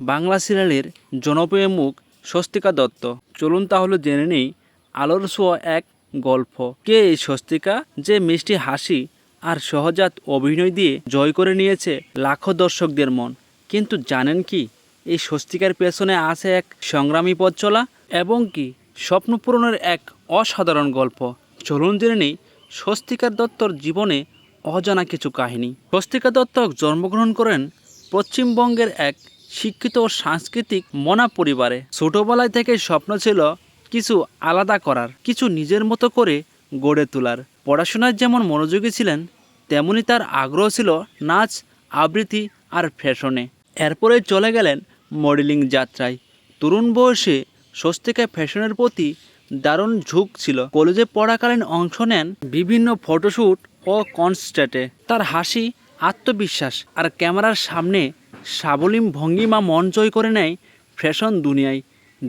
বাংলা সিরিয়ালের জনপ্রিয় মুখ স্বস্তিকা দত্ত। চলুন তাহলে জেনে নেই আলোর ছোঁয়া এক গল্প। কে এই স্বস্তিকা যে মিষ্টি হাসি আর সহজাত অভিনয় দিয়ে জয় করে নিয়েছে লাখো দর্শকদের মন? কিন্তু জানেন কি, এই স্বস্তিকার পেছনে আছে এক সংগ্রামী পথ চলা এবং কি স্বপ্ন পূরণের এক অসাধারণ গল্প। চলুন জেনে নেই স্বস্তিকার দত্তর জীবনে অজানা কিছু কাহিনী। স্বস্তিকা দত্ত জন্মগ্রহণ করেন পশ্চিমবঙ্গের এক শিক্ষিত ও সাংস্কৃতিক মনা পরিবারে। ছোটবেলায় থেকে স্বপ্ন ছিল কিছু আলাদা করার, কিছু নিজের মতো করে গড়ে তোলার। পড়াশোনায় যেমন মনোযোগী ছিলেন, তেমনি তার আগ্রহ ছিল নাচ, আবৃত্তি আর ফ্যাশনে। এরপরে চলে গেলেন মডেলিং যাত্রায়। তরুণ বয়সে স্বস্তিকা ফ্যাশনের প্রতি দারুণ ঝুঁক ছিল। কলেজে পড়াকালীন অংশ নেন বিভিন্ন ফটোশ্যুট ও কনস্ট্যাটে তার হাসি, আত্মবিশ্বাস আর ক্যামেরার সামনে সাবলীম ভঙ্গিমা মন জয় করে নেয় ফ্যাশন দুনিয়ায়।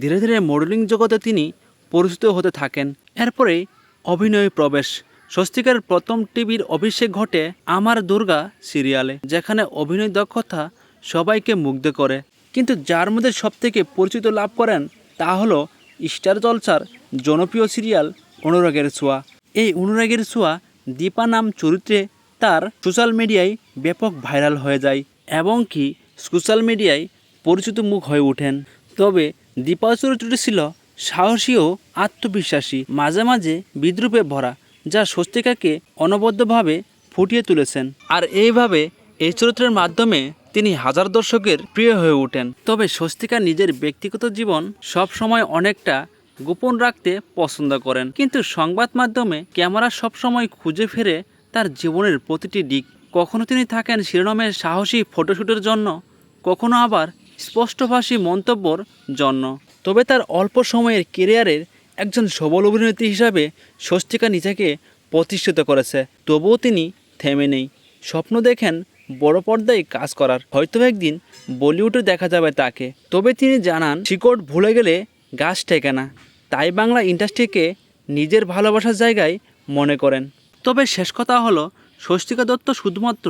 ধীরে ধীরে মডেলিং জগতে তিনি পরিচিত হতে থাকেন। এরপরে অভিনয় প্রবেশ। স্বস্তিকার প্রথম টিভির অভিষেক ঘটে আমার দুর্গা সিরিয়ালে, যেখানে অভিনয় দক্ষতা সবাইকে মুগ্ধ করে। কিন্তু যার মধ্যে সবথেকে পরিচিত লাভ করেন, তা হলো স্টার জলসার জনপ্রিয় সিরিয়াল অনুরাগের ছোঁয়া। এই অনুরাগের ছোঁয়া দীপা নাম চরিত্রে তার সোশ্যাল মিডিয়ায় ব্যাপক ভাইরাল হয়ে যায়। এবং কি সোশ্যাল মিডিয়ায় পরিচিত মুখ হয়ে ওঠেন। তবে দীপা চরিত্রটি ছিল সাহসী ও আত্মবিশ্বাসী, মাঝে মাঝে বিদ্রুপে ভরা, যা স্বস্তিকাকে অনবদ্যভাবে ফুটিয়ে তুলেছেন। আর এইভাবে এই চরিত্রের মাধ্যমে তিনি হাজার দর্শকের প্রিয় হয়ে ওঠেন। তবে স্বস্তিকা নিজের ব্যক্তিগত জীবন সব সময় অনেকটা গোপন রাখতে পছন্দ করেন। কিন্তু সংবাদ মাধ্যমে ক্যামেরা সবসময় খুঁজে ফেরে তার জীবনের প্রতিটি দিক। কখনো তিনি থাকেন শিরোনামের সাহসী ফটোশ্যুটের জন্য, কখনো আবার স্পষ্টভাষী মন্তব্যর জন্য। তবে তার অল্প সময়ের কেরিয়ারের একজন সবল অভিনেত্রী হিসাবে স্বস্তিকা নিজেকে প্রতিষ্ঠিত করেছে। তবুও তিনি থেমে নেই। স্বপ্ন দেখেন বড় পর্দায় কাজ করার। হয়তো একদিন বলিউডে দেখা যাবে তাকে। তবে তিনি জানান, শিকড় ভুলে গেলে গাছ টেকে না। তাই বাংলা ইন্ডাস্ট্রিকে নিজের ভালোবাসার জায়গায় মনে করেন। তবে শেষ কথা হলো স্বস্তিকা দত্ত শুধুমাত্র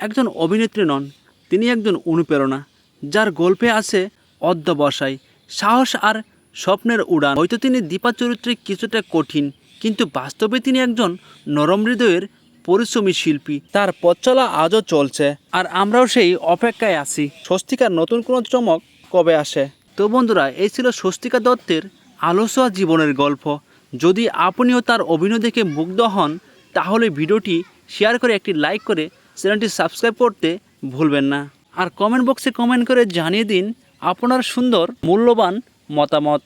একজন অভিনেত্রী নন, তিনি একজন অনুপ্রেরণা, যার গল্পে আছে অধ্যবসায় সাহস আর স্বপ্নের উড়ান। হয়তো তিনি দীপা চরিত্রে কিছুটা কঠিন, কিন্তু বাস্তবে তিনি একজন নরম হৃদয়ের পরিশ্রমী শিল্পী। তার পথ চলা আজও চলছে, আর আমরাও সেই অপেক্ষায় আছি। স্বস্তিকার নতুন কোনো চমক কবে আসে? তো বন্ধুরা, এই ছিল স্বস্তিকা দত্তের আলোচনা জীবনের গল্প। যদি আপনিও তার অভিনয় দেখে মুগ্ধ হন, তাহলে ভিডিওটি শেয়ার করে একটি লাইক করে চ্যানেলটি সাবস্ক্রাইব করতে ভুলবেন না। আর কমেন্ট বক্সে কমেন্ট করে জানিয়ে দিন আপনার সুন্দর, মূল্যবান মতামত।